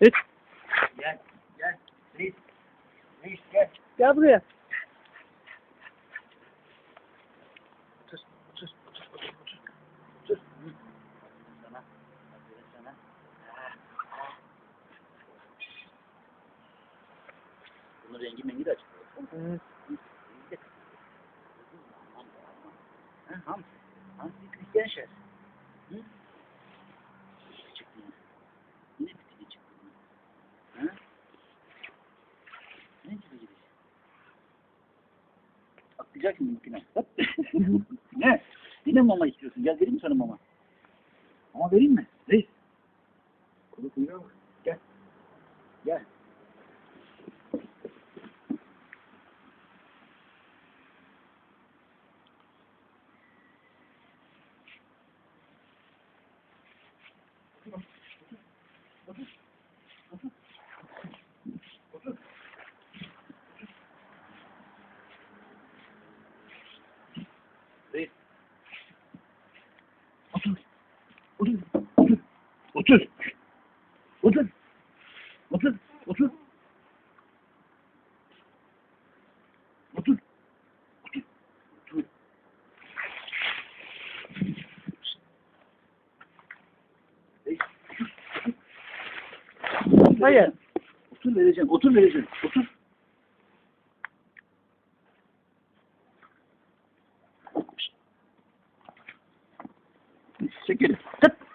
Hiç. Gel, gel. Reis. Reis gel. Gel buraya. Sus, sus, sus, sus, sus. Sus. Sana. Sana. Bunun rengi mengi de açık. Hı. Hamsi. Hamsi. Atlayacak mı mümküne? ne? Yine mama istiyorsun? Gel vereyim mi sana mama? Mama vereyim mi? Reis. Kuru kuyruğa bak. Gel. Gel. Reis. Otur. Otur. Otur. Otur. Otur. Otur. Otur. Otur. Otur. Otur. Hayır. Otur vereceğim. Otur vereceğim. Otur. Çekil. Tıp.